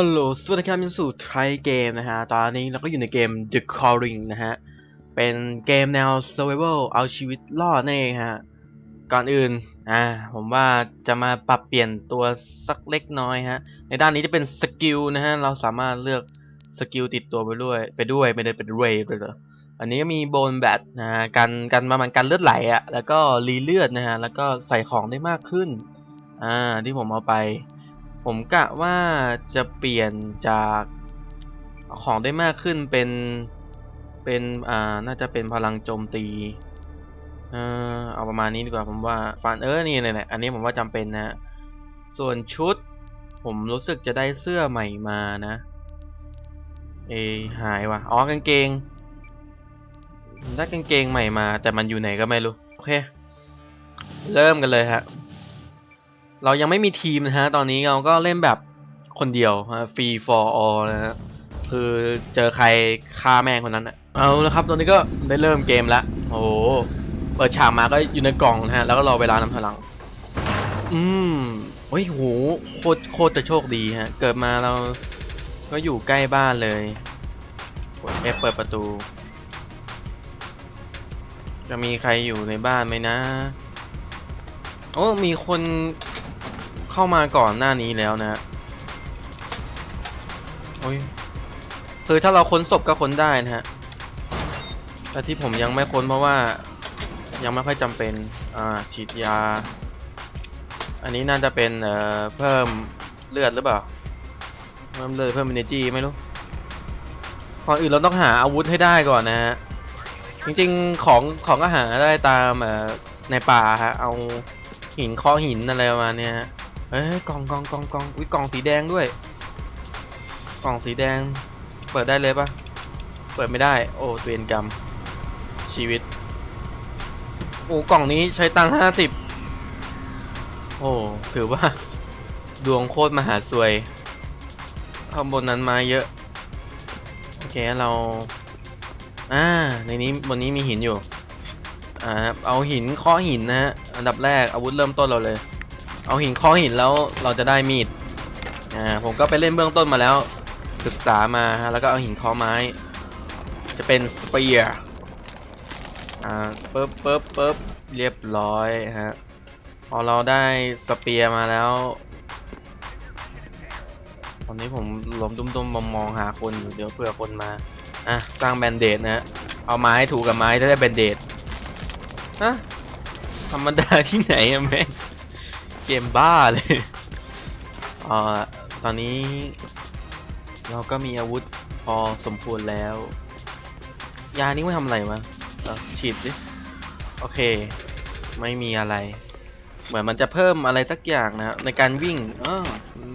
ฮัลโหล สวัสดีครับมินสู่ไทยเกมนะฮะ ตอนนี้เราก็อยู่ในเกม The Calling นะฮะ เป็นเกมแนว Survival เอาชีวิตรอดนั่นเองฮะ ก่อนอื่น อ่า ผมว่าจะมาปรับเปลี่ยนตัวสักเล็กน้อยฮะ ในด้านนี้จะเป็นสกิลนะฮะ เราสามารถเลือกสกิลติดตัวไปด้วย ไปด้วยไม่ได้เป็นเรย์เลยเหรออันนี้ก็มีโบนแบทนะฮะกันกันประมาณกันเลือดไหลอะแล้วก็รีเลือดนะฮะ แล้วก็ใส่ของได้มากขึ้น อ่า ที่ผมเอาไป ผมกะว่าจะเปลี่ยนจากของได้มากขึ้นเป็นเป็นอ่าน่าจะเป็นพลังโจมตี เออเอาประมาณนี้ดีกว่าผมว่าฟันเออนี่แหละอันนี้ผมว่าจำเป็นนะ ส่วนชุด ผมรู้สึกจะได้เสื้อใหม่มานะ เอหายว่ะอ๋อกางเกงได้กางเกงใหม่มา แต่มันอยู่ไหนก็ไม่รู้ โอเค เริ่มกันเลยฮะ เรายังไม่มีทีมนะฮะ ตอนนี้เราก็เล่นแบบคนเดียวฮะ free for all นะฮะ คือเจอใครฆ่าแม่งคนนั้นอะเอาละครับ ตอนนี้ก็ได้เริ่มเกมแล้ว โอ้โห เปิดฉากมาก็อยู่ในกล่องนะฮะ แล้วก็รอเวลานำถอยหลัง อืมโอ้ยโห โคตรโคตรจะโชคดีฮะ เกิดมาเราก็อยู่ใกล้บ้านเลยกด F เปิดประตู จะมีใครอยู่ในบ้านไหมนะ โอ้ มีคน เข้ามาก่อนหน้านี้แล้วนะโอ้ยคือถ้าเราค้นศพก็ค้นได้นะฮะ แต่ที่ผมยังไม่ค้นเพราะว่ายังไม่ค่อยจำเป็น อ่า ฉีดยา อันนี้น่าจะเป็น เอ่อ เพิ่มเลือดหรือเปล่า เพิ่มเลือดเพิ่ม energy ไม่รู้ ก่อนอื่นเราต้องหาอาวุธให้ได้ก่อนนะฮะ จริงๆ ของของก็หาได้ตามเอ่อในป่าฮะ เอาหินเคาะหินอะไรประมาณเนี้ยฮะ เอ้ยกล่องกล่องกล่องกล่องอุ้ยกล่องสีแดงด้วย กล่องสีแดง เปิดได้เลยปะเปิดไม่ได้ โอ้เวรกรรม ชีวิต โอ้กล่องนี้ใช้ตังห้าสิบโอ้ถือว่า ดวงโคตรมหาสวยข้างบนนั้นมาเยอะ โอเคเราอ่าในนี้บนนี้มีหินอยู่อ่าเอาหินเคาะหินนะฮะอันดับแรกอาวุธเริ่มต้นเราเลย เอาหินเคาะหินแล้วเราจะได้มีด อ่าผมก็ไปเล่นเบื้องต้นมาแล้ว ศึกษามาฮะแล้วก็เอาหินเคาะไม้ จะเป็นสเปียร์อ่าปึ๊บปึ๊บปึ๊บเรียบร้อยฮะพอเราได้สเปียร์มาแล้ว ตอนนี้ผมหลมตุ้มๆมองมองๆหาคนอยู่เดี๋ยวเผื่อคนมาอะสร้างแบนเดดนะฮะเอาไม้ถูกับไม้จะได้แบนเดดฮะธรรมดาที่ไหนอะแม่ เกมบ้าเลยเอ่อตอนนี้ เราก็มีอาวุธพอสมควรแล้ว ยานี้ไม่ทำอะไรวะเออฉีดสิโอเค ไม่มีอะไร เหมือนมันจะเพิ่มอะไรสักอย่างนะฮะในการวิ่งเออ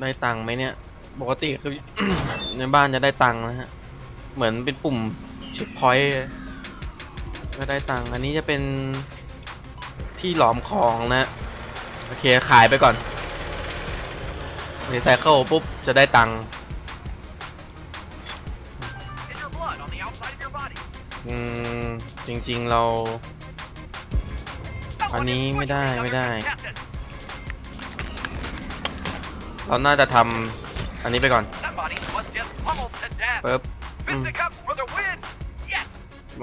ได้ตังค์ไหมเนี่ย ปกติคือ ในบ้านจะได้ตังค์นะฮะ เหมือนเป็นปุ่มเช็คพอยต์ก็ได้ตังค์ อันนี้จะเป็นที่หลอมของนะ โอเค ขายไปก่อนรีไซเคิลปุ๊บ จะได้ตังค์อืม จริงๆเรา Someone Ani, is ไม่ได้ไม่ได้ เราน่าจะทำอันนี้ไปก่อนปึ๊บอืม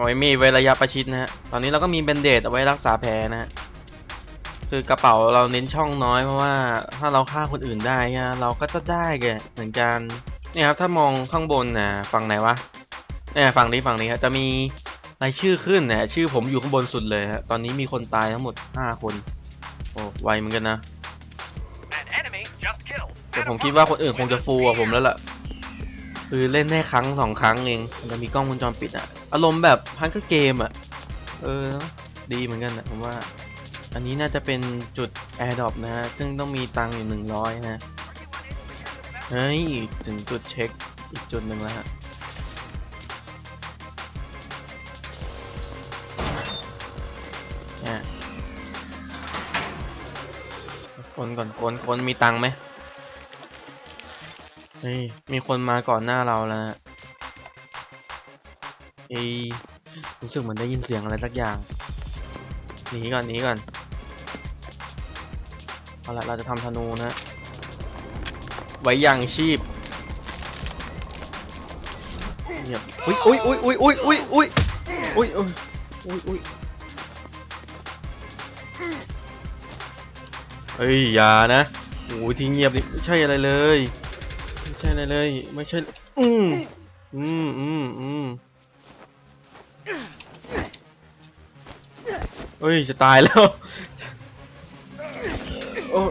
อยมีไว้ระยะประชิดนะฮะ ตอนนี้เราก็มีเบนเดตเอาไว้รักษาแผลนะฮะ คือกระเป๋าเราเน้นช่องน้อยเพราะว่าถ้าเราฆ่าคนอื่นได้นะเราก็จะได้แกเหมือนกันเนี่ยครับถ้ามองข้างบนนะฝั่งไหนวะเนี่ยฝั่งนี้ฝั่งนี้ครับจะมีรายชื่อขึ้นนะชื่อผมอยู่ข้างบนสุดเลยฮะตอนนี้มีคนตายทั้งหมด 5 คนโอ้ไวเหมือนกันนะ An enemy just killed. แต่ผมคิดว่าคนอื่นคงจะฟูกว่าผมแล้วล่ะคือเล่นได้ครั้งสองครั้งเองมันจะมีกล้องวงจรปิดอะอารมณ์แบบพันก็เกมอะเออเนอะดีเหมือนกันนะผมว่า อันนี้น่าจะเป็นจุด AirDrop นะฮะ ซึ่งต้องมีตังค์อยู่หนึ่งร้อยนะ เฮ้ย ถึงจุดเช็คอีกจุดหนึ่งแล้วฮะเนี่ยคนก่อนคนคนมีตังไหมเฮ้ยมีคนมาก่อนหน้าเราแล้วนะเอ้ยรู้สึกเหมือนได้ยินเสียงอะไรสักอย่างหนีก่อนหนีก่อน เอาละเราจะทำธนูนะ ไว้ยังชีพเงียบอุ้ยอุ้ยอุ้ยอุ้ยอุ้ยอุ้ยอุ้ยอุ้ยอุ้ยอุ้ยอุ้ยเฮ้ยอย่านะโอ้ยที่เงียบนี่ไม่ใช่อะไรเลย ไม่ใช่อะไรเลย ไม่ใช่ อืมอืมอืมอืมเฮ้ย จะตายแล้ว โอ้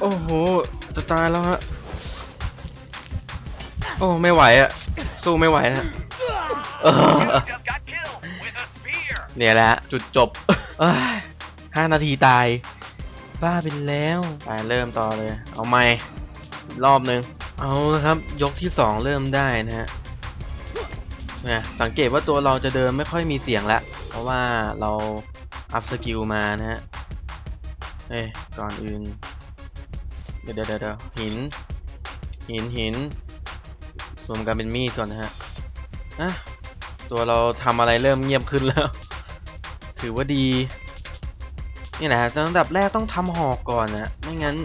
โอ้โห จะตายแล้วฮะ โอ้ ไม่ไหวอะสู้ไม่ไหวนะเนี่ยแหละจุดจบห้านาทีตาย บ้าไปแล้วไปเริ่มต่อเลย เอาใหม่รอบหนึ่งเอาครับ ยกที่สองเริ่มได้นะฮะนี่ยสังเกตว่าตัวเราจะเดินไม่ค่อยมีเสียงละเพราะว่าเราอัพสกิลมานะฮะ เอ้ยก่อนอื่น เดี๋ยวเดี๋ยวเดี๋ยวหิน หินหินรวมกันเป็นมีดก่อนนะฮะอะตัวเราทำอะไรเริ่มเงียบขึ้นแล้ว ถือว่าดี นี่แหละฮะอันดับแรกต้องทำหอกก่อนนะไม่งั้น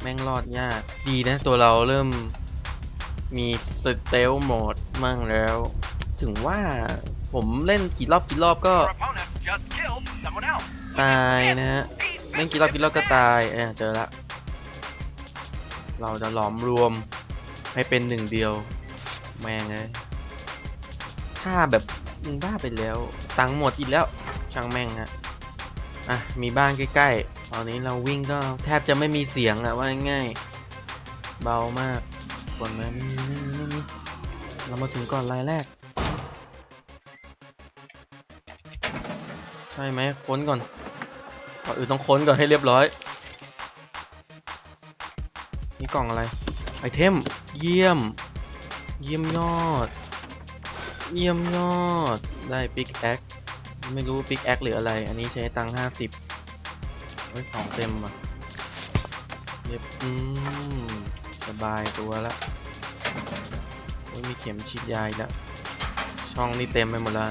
แม่งรอดยาก ดีนะ ตัวเราเริ่มมีสเตลโหมดมั่งแล้ว ถึงว่าผมเล่นกี่รอบกี่รอบก็ Your opponent just killed someone else. ตายนะฮะ He's เล่นกี่รอบกี่รอบก็ตายเออเจอละ เราจะหลอมรวมให้เป็นหนึ่งเดียว แม่งเลยถ้าแบบมึงบ้าไปแล้ว ตังหมดอีกแล้วช่างแม่งฮะอะ มีบ้านใกล้ๆตอนนี้เราวิ่งก็แทบจะไม่มีเสียงอะว่าง่ายเบามากกดไหมไม่มีไม่มีไม่เรามาถึงก่อนรายแรก ใช่ไหมค้นก่อน ก่อนอื่นต้องค้นก่อนให้เรียบร้อย นี่กล่องอะไร ไอเทม เยี่ยม เยี่ยมยอด เยี่ยมยอด ได้ปิกแอค ไม่รู้ปิกแอคหรืออะไร อันนี้ใช้ตังค์ห้าสิบเฮ้ยของเต็มอะเรียบอืมสบายตัวละโอ้ยมีเข็มฉีดยาอีกแล้วช่องนี่เต็มไปหมดแล้ว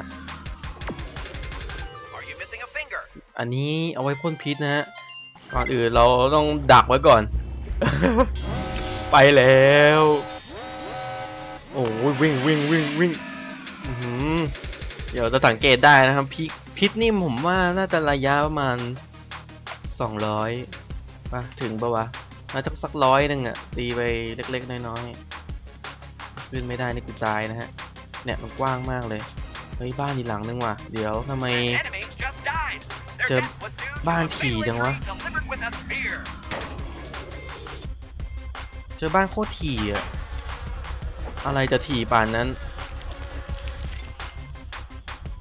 อันนี้เอาไว้พ่นพิษนะฮะก่อนอื่นเราต้องดักไว้ก่อน ไปแล้ว โอ้ยวิ่งวิ่งวิ่งวิ่งเดี๋ยวจะสังเกตได้นะครับพิษพิษนี่ผมว่าน่าจะระยะประมาณ200ป่ะถึงปะวะน่าจะสักร้อยหนึ่งอะตีไปเล็กๆ น้อยๆ ขึ้นไม่ได้นี่กูตายนะฮะ เนี่ยมันกว้างมากเลย เฮ้ยบ้านอีกหลังนึงว่ะ เดี๋ยวทำไม An enemy just died. Their Chơ- death was due to บ้านถี่จังวะ เจอบ้านโคตรถี่อะอะไรจะถี่ป่านนั้น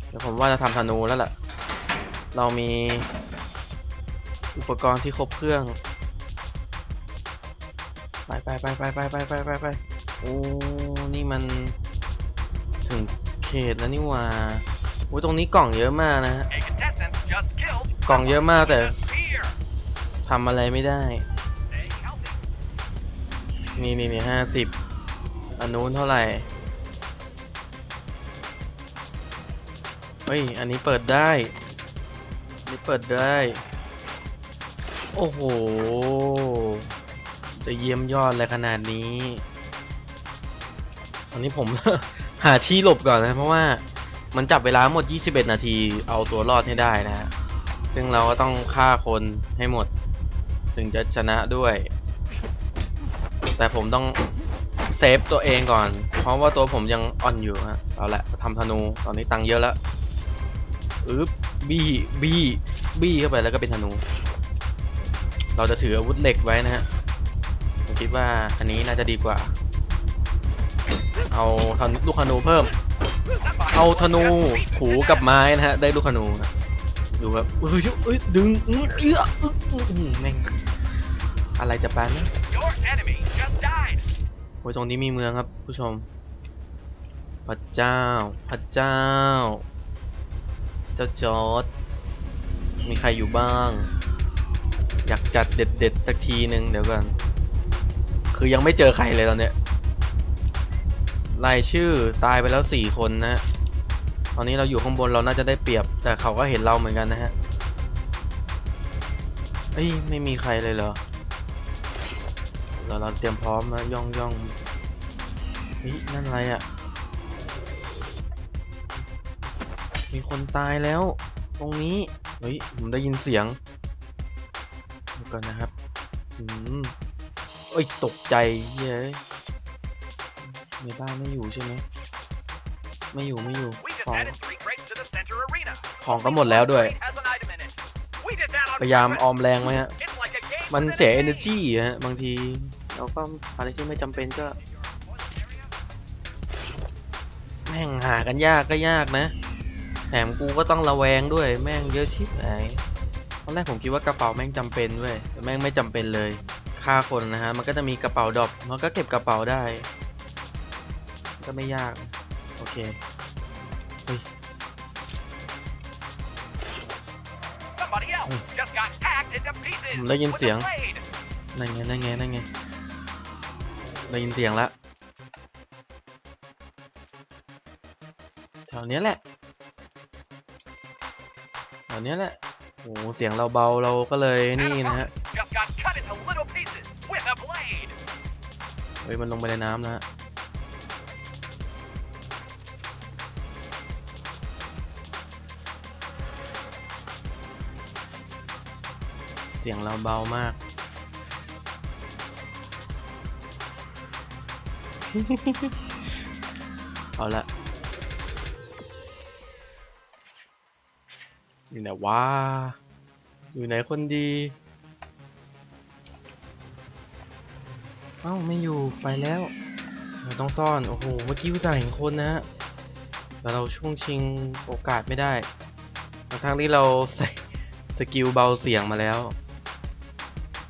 เดี๋ยวผมว่าจะทำธนูแล้วล่ะ เรามีอุปกรณ์ที่ครบเครื่อง ไปไปไปไปไปไปไปไปไปโอ้ นี่มันถึงเขตแล้วนี่ว่าโอ้ยตรงนี้กล่องเยอะมากนะฮะ กล่องเยอะมากแต่ทำอะไรไม่ได้ นี่นี่นี่ห้าสิบอันนู้นเท่าไหร่ เฮ้ย อันนี้เปิดได้ อันนี้เปิดได้ โอ้โห จะเยี่ยมยอดเลยขนาดนี้ตอนนี้ผม หาที่หลบก่อนนะ เพราะว่ามันจับเวลาหมด 21 นาที เอาตัวรอดให้ได้นะฮะ ซึ่งเราก็ต้องฆ่าคนให้หมด ถึงจะชนะด้วย แต่ผมต้องเซฟตัวเองก่อน เพราะว่าตัวผมยังอ่อนอยู่ฮะเอาละทำธนูตอนนี้ตังค์เยอะแล้วอึ๊บบี้บี้บี้เข้าไปแล้วก็เป็นธนู เราจะถืออาวุธเหล็กไว้นะฮะผมคิดว่าอันนี้น่าจะดีกว่า เอาธนูลูกธนูเพิ่ม เอาธนู just beat ถู the กับไม้นะฮะได้ลูกธนูนะ ดูครับเอ้ยเอ้ยดึงอื้อเอื้ออื้ออื้ออื้อแม่งอะไรจะปานนะโอ้ยตรงนี้มีเมืองครับ ผู้ชม พระเจ้า พระเจ้า เจ้าจอร์ดมีใครอยู่บ้าง อยากจัดเด็ดๆสักทีหนึ่งเดี๋ยวก่อน คือยังไม่เจอใครเลยตอนเนี้ยรายชื่อตายไปแล้วสี่คนนะ ตอนนี้เราอยู่ข้างบนเราน่าจะได้เปรียบ แต่เขาก็เห็นเราเหมือนกันนะฮะเอ้ยไม่มีใครเลยเหรอเราเราเตรียมพร้อมแล้วย่องย่องเฮ้ยนั่นอะไรอะ่ะ มีคนตายแล้ว ตรงนี้ เฮ้ย ผมได้ยินเสียงดี๋ยวก่อนนะครับ อืมเอ้ย ตกใจเย้ยในบ้านไม่อยู่ใช่ไหม ไม่อยู่ไม่อยู่ ของ added three crates to the center arena. ของก็หมดแล้วด้วย Crate has an item in it. We did that on พยายาม purpose. ออมแรงไว้ฮะ It's like a game มัน within เสีย a game. energy ฮะ บางที เราก็อะไรที่ไม่จำเป็นก็ แม่งหากันยากก็ยากนะ แถมกูก็ต้องระแวงด้วย แม่งเยอะชิบหายตอนแรกผมคิดว่ากระเป๋าแม่งจำเป็นเว้ยแต่แม่งไม่จำเป็นเลยฆ่าคนนะฮะ มันก็จะมีกระเป๋าดรอปมันก็เก็บกระเป๋าได้ ก็ไม่ยาก โอเค Somebody else Hmm. just got hacked into pieces. ผมได้ยิน with a เสียง blade. นั่นไงนั่นไงนั่นไงได้ยินเสียงละแถวเนี้ยแหละแถวเนี้ยแหละโอ้โหเสียงเราเบาเราก็เลยนี่นะฮะ Just got cut into little pieces with a blade. เฮ้ยมันลงไปในน้ำแล้วฮะ สียงเราเบามาก เอาละอยู่ไหนวะอยู่ไหนคนดี เอ้าไม่อยู่ไปแล้ว เราต้องซ่อน โอ้โห เมื่อกี้อุตส่าห์เห็นคนนะฮะแต่เราช่วงชิงโอกาสไม่ได้ ทั้งๆที่เราใส่สกิลเบาเสียงมาแล้ว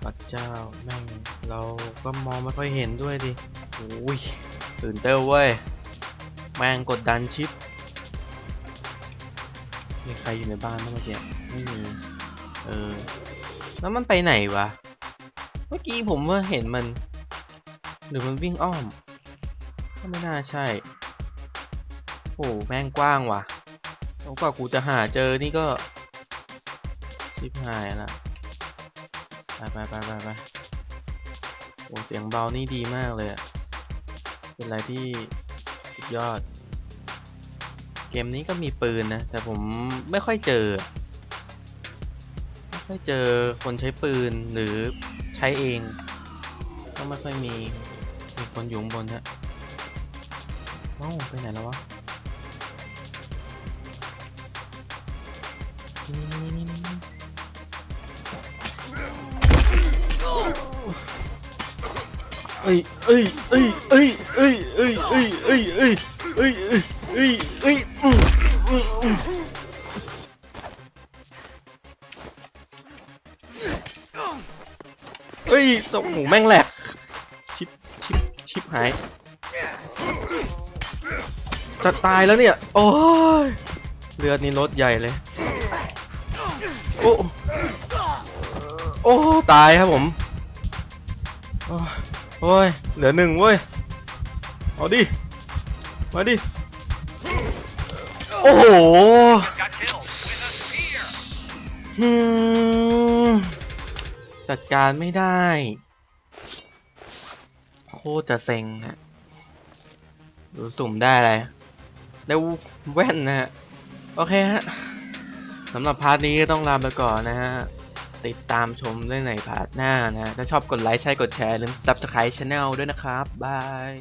พระเจ้าแม่งเราก็มองไม่ค่อยเห็นด้วยดิโอ้ยตื่นเต้นเว้ย แม่งกดดันชิป มีใครอยู่ในบ้านเมื่อกี้ไม่มีเออ แล้วมันไปไหนวะ เมื่อกี้ผมว่าเห็นมัน หรือมันวิ่งอ้อม ก็ไม่น่าใช่ โอ้แม่งกว้างว่ะแล้วกว่ากูจะหาเจอนี่ก็ ชิบหายละ ไปไปไปไปไปโอ้เสียงเบานี่ดีมากเลยอะเป็นอะไรที่สุดยอด เกมนี้ก็มีปืนนะ แต่ผมไม่ค่อยเจอ ไม่ค่อยเจอคนใช้ปืนหรือใช้เอง ก็ไม่ค่อยมี มีคนอยู่บนฮะเอ้าไปไหนแล้ววะ นี่นี่นี่ เอ้ยเอ้ยเอ้ยเอ้ยเอ้ยเอ้ยเอ้ยเอ้ยเอ้ยเอ้ยเอ้ยเอ้ยเอ้ยอืมอืมอืมเอ้ยตกหูแม่งแหลกชิปชิปชิปหายจะตายแล้วเนี่ย โอ้ยเลือดนี่ลดใหญ่เลย โอ้ โอ้ ตายครับผม โอ้ย เหลือหนึ่งเว้ย เอาดิ มาดิ โอ้โหจัดการไม่ได้ โคตรจะเซ็งฮะดูสุ่มได้อะไร ได้แว่นนะฮะ โอเคฮะสำหรับพาร์ทนี้ก็ต้องลาไปก่อนนะฮะ ติดตามชมได้ในพาร์ทหน้านะ ถ้าชอบกดไลค์ใช่กดแชร์ลืม Subscribe Channel ด้วยนะครับ บาย